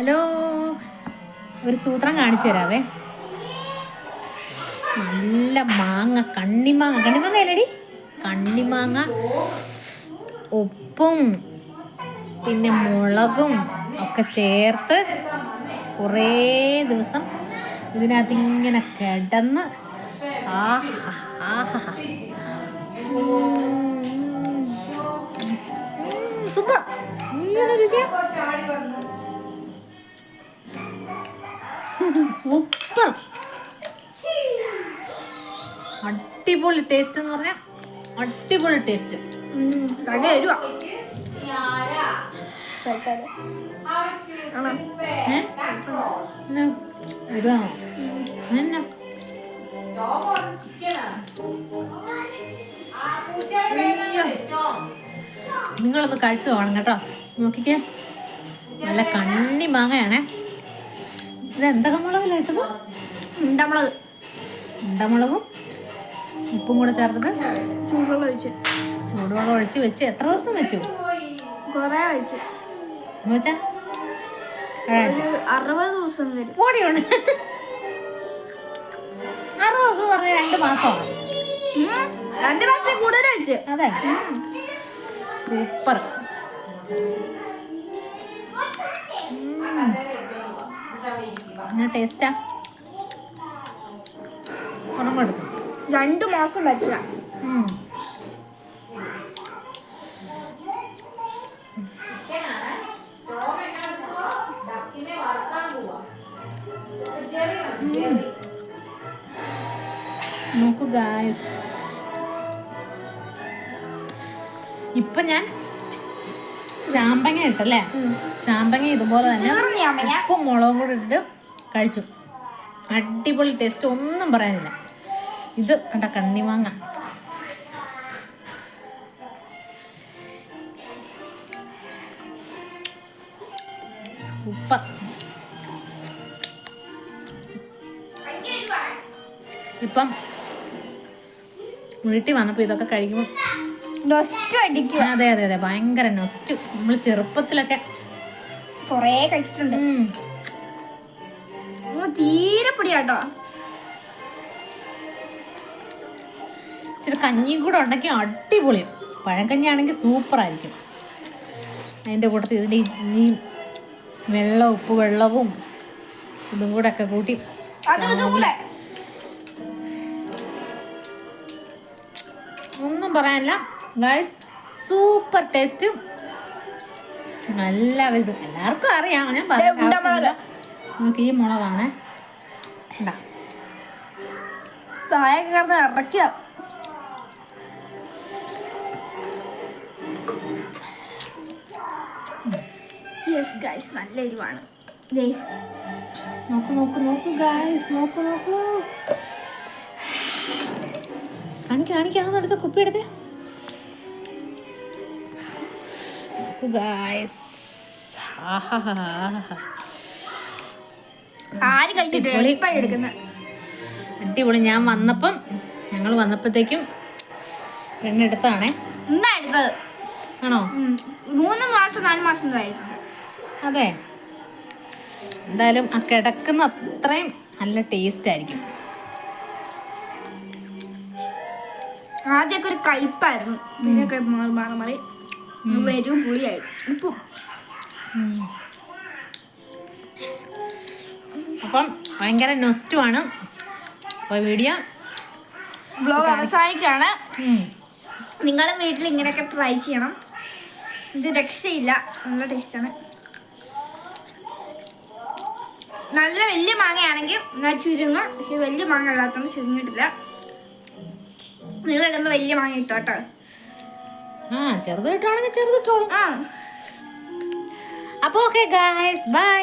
Hello. ഒരു സൂത്രം കാണിച്ചു തരാവേ. നല്ല മാങ്ങ കണ്ണിമാങ്ങ. കണ്ണിമാങ്ങ അല്ലേടി കണ്ണിമാങ്ങ ഉപ്പും പിന്നെ മുളകും ഒക്കെ ചേർത്ത് കുറേ ദിവസം ഇതിനകത്ത് ഇങ്ങനെ കിടന്ന് ആഹാ ആഹാ. സൂപ്പർ. ഇങ്ങനെ രുചിയാ. സൂപ്പർ. അടിപൊളി ടേസ്റ്റ് എന്ന് പറഞ്ഞാൽ അടിപൊളി ടേസ്റ്റ് എന്നാ നിങ്ങളൊന്ന് കഴിച്ചു പോകണം കേട്ടോ. നോക്കിക്കേ. നല്ല കണ്ണി മാങ്ങയാണേ. ഇത് എന്തൊക്കെ മുളകില്ല ഇട്ടത്? ഉണ്ടമുളക് ഉണ്ടമുളകും ഉപ്പും കൂടെ ചേർത്തിട്ട് ചൂടുവെള്ളം ഒഴിച്ച്. ചൂടുവെള്ളം ഒഴിച്ച് വെച്ച്. എത്ര ദിവസം വെച്ചു? കൊറേ എന്ന് വെച്ചാ? അറുപത് ദിവസം വരും. പൊടിയാണ് അറുപത് ദിവസം പറഞ്ഞ രണ്ട് മാസം. രണ്ട് മാസത്തെ കൂടുതൽ ഒഴിച്ച് അതെ. സൂപ്പർ. എന്നാ ടേസ്റ്റാ രണ്ടു മാസം വെച്ച. നോക്കൂ ഗായ്സ് ഇപ്പൊ ഞാൻ ചാമ്പങ്ങ ഇട്ടല്ലേ? ചാമ്പങ്ങ ഇതുപോലെ തന്നെ? ഉപ്പും മുളകും കൂടി ഇട്ടിട്ട് കഴിച്ചു. അടിപൊളി ടേസ്റ്റ് ഒന്നും പറയാനില്ല. ഇത് കണ്ട കണ്ണിമാങ്ങ. സൂപ്പർ. ഇപ്പം വീട്ടിൽ വന്നപ്പോൾ ഇതൊക്കെ കഴിക്കുമ്പോൾ അതെ അതെ അതെ. ഭയങ്കര നൊസ്റ്റു. നമ്മൾ ചെറുപ്പത്തിലൊക്കെ കൊറേ കഴിച്ചിട്ടുണ്ട്. തീരെ പൊടിയാട്ടോ. ഇച്ചിരി കഞ്ഞിയും കൂടെ ഉണ്ടെങ്കിൽ അടിപൊളിയും പഴങ്കഞ്ഞി ആണെങ്കിൽ സൂപ്പർ ആയിരിക്കും അതിന്റെ കൂട്ടത്തിൽ ഇതിന്റെ ഈ വെള്ളം ഉപ്പ് വെള്ളവും ഇതും കൂടെ ഒക്കെ കൂട്ടി ഒന്നും പറയാനില്ല. ഗൈസ് സൂപ്പർ ടേസ്റ്റ് എല്ലാവരും ഇത്. എല്ലാവർക്കും അറിയാം. ഞാൻ. ആവശ്യമില്ല. നമുക്ക് ഈ മുളകാണ്. ഉണ്ടാ താഴെ കിടന്ന് ഇറക്കുക. യെസ് ഗൈസ് നല്ല എരിവാണ്. നോക്കൂ നോക്കൂ നോക്കൂ ഗൈസ് നോക്കൂ നോക്കൂ. കാണിക്ക കുപ്പി എടുത്തേ. നോക്കൂ guys. ആര് കഴിച്ചിട്ട് അടിപൊളി. ഞാൻ വന്നപ്പം ഞങ്ങൾ വന്നപ്പോഴത്തേക്കും പെണ്ണെടുത്താണേ ഇന്നാ എടുത്തത്? ആണോ? മൂന്ന് മാസം നാല് മാസം അതെ. എന്തായാലും ആ കിടക്കുന്ന അത്രയും നല്ല ടേസ്റ്റ് ആയിരിക്കും. ആദ്യമൊക്കെ ഒരു കയ്പായിരുന്നു. പിന്നെ മാറി മാറി. മാറി വരും പുളിയായി. ഉപ്പും. അപ്പം ഭയങ്കര നൊസ്റ്റുമാണ് അപ്പോൾ വീഡിയോ ബ്ലോഗ് അവസാനിക്കാണ്. നിങ്ങളും വീട്ടിൽ ഇങ്ങനെയൊക്കെ ട്രൈ ചെയ്യണം. ഇത് രക്ഷയില്ല. നല്ല ടേസ്റ്റാണ് നല്ല വലിയ മാങ്ങയാണെങ്കിൽ ഞാൻ ചുരുങ്ങും. പക്ഷെ വലിയ മാങ്ങ അല്ലാത്തതുകൊണ്ട് ചുരുങ്ങിയിട്ടില്ല. നിങ്ങളിടുമ്പോൾ വലിയ മാങ്ങ കിട്ടും കേട്ടോ. ആ ചെറുത് കിട്ടുവാണെങ്കിൽ ആ. അപ്പോൾ ഓക്കെ ഗായ്സ് ബൈ